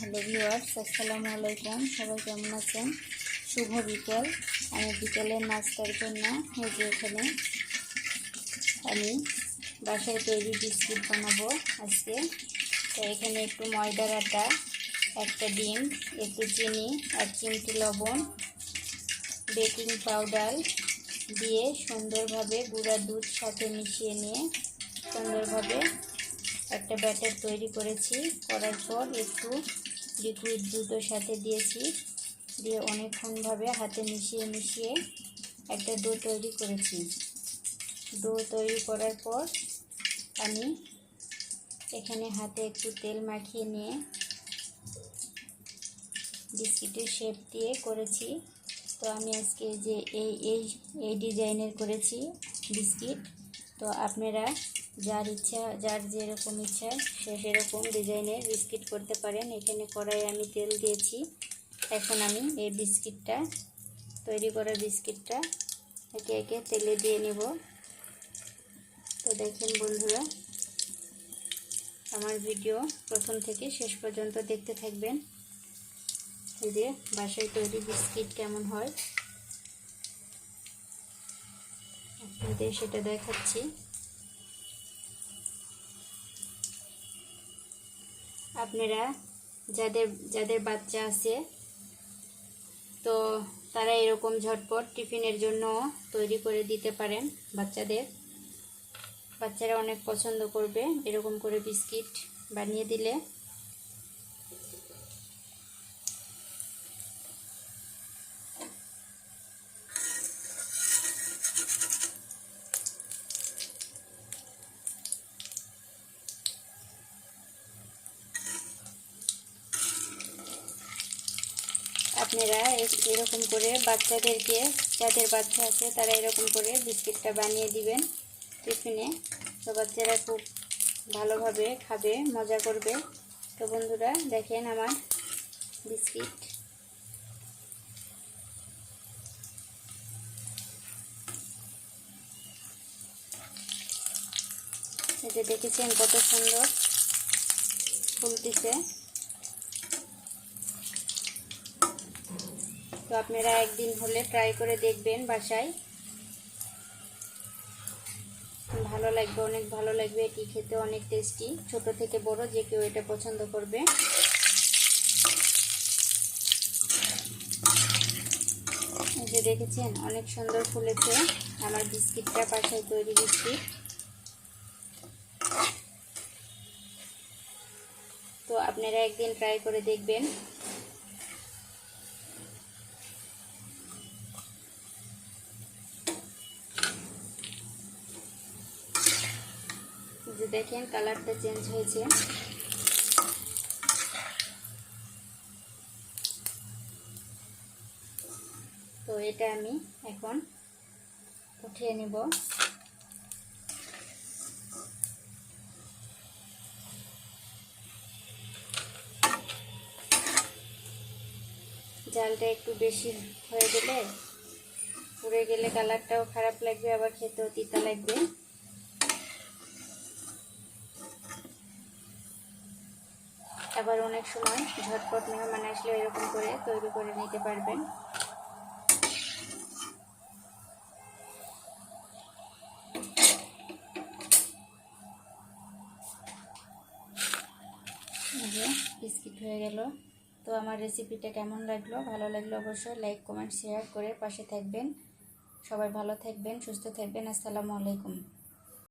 Hello viewers, আসসালামু আলাইকুম। সবাই কেমন আছেন? শুভ বিকেল। আমি বিকেলের নাস্তার জন্য এই যে এখানে আমি বাসায় তৈরি বিস্কিট বানাবো আজকে। তো এখানে একটু ময়দার আটা, একটা ডিম, একটু চিনি এক চিমটি লবণ, বেকিং পাউডার দিয়ে সুন্দরভাবে গুঁড়া দুধ সাথে মিশিয়ে নিয়ে সুন্দরভাবে একটা ব্যাটার তৈরি করেছি, করার পর একটু লিকুইড দুধের সাথে দিয়েছি, দিয়ে অনেকক্ষণভাবে হাতে মিশিয়ে মিশিয়ে একটা ডো তৈরি করেছি। ডো তৈরি করার পর আমি এখানে হাতে একটু তেল মাখিয়ে নিয়ে বিস্কিটের শেপ দিয়ে করেছি। তো আমি আজকে যে এই এই এই ডিজাইনের করেছি বিস্কিট, তো আপনারা যার ইচ্ছা, যার যেরকম ইচ্ছা, সে সেরকম ডিজাইনের বিস্কিট করতে পারেন। এখানে কড়াই আমি তেল দিয়েছি। এখন আমি এই বিস্কিটটা, তৈরি করা বিস্কিটটা একে একে তেলে দিয়ে নেব। তো দেখেন বন্ধুরা, আমার ভিডিও প্রথম থেকে শেষ পর্যন্ত দেখতে থাকবেন। যে বাসায় তৈরি বিস্কিট কেমন হয়। আপনাদের সেটা দেখাচ্ছি। আপনারা যাদের যাদের বাচ্চা আছে, তো তারা এরকম ঝটপট টিফিনের জন্য তৈরি করে দিতে পারেন বাচ্চাদের। বাচ্চারা অনেক পছন্দ করবে এরকম করে বিস্কিট বানিয়ে দিলে। আপনারা এরকম করে বাচ্চাদেরকে, যাদের বাচ্চা আছে, তারা এরকম করে বিস্কিটটা বানিয়ে দিবেন টিফিনে। তো বাচ্চারা খুব ভালোভাবে খাবে, মজা করবে। তো বন্ধুরা, দেখেন আমার বিস্কিট। এই যে দেখেছেন কত সুন্দর ফুলতেছে তো আপনারা একদিন হলে ট্রাই করে দেখবেন বাসায়। ভালো লাগবে, অনেক ভালো লাগবে, এটি খেতে অনেক টেস্টি ছোট থেকে বড় যে কেউ এটা পছন্দ করবে। যে দেখেছেন, অনেক সুন্দর ফুলেছে। আমার বিস্কিটটা বাসায় তৈরি বিস্কিট। তো আপনারা একদিন ট্রাই করে দেখবেন। যে দেখেন, কালারটা চেঞ্জ হয়েছে। তো এটা আমি এখন উঠিয়ে নিব। জালটা একটু বেশি হয়ে গেলে, পুড়ে গেলে কালারটাও খারাপ লাগবে, আবার খেতেও তিতা লাগবে। আবার অনেক সময় ঝটপট মেহমান আসলে এরকম করে তৈরি করে নিতে পারবেন। বিস্কিট হয়ে গেল। তো আমার রেসিপিটা কেমন লাগল? ভালো লাগল অবশ্যই লাইক, কমেন্ট, শেয়ার করে পাশে থাকবেন। সবাই ভালো থাকবেন, সুস্থ থাকবেন। আসসালামু আলাইকুম।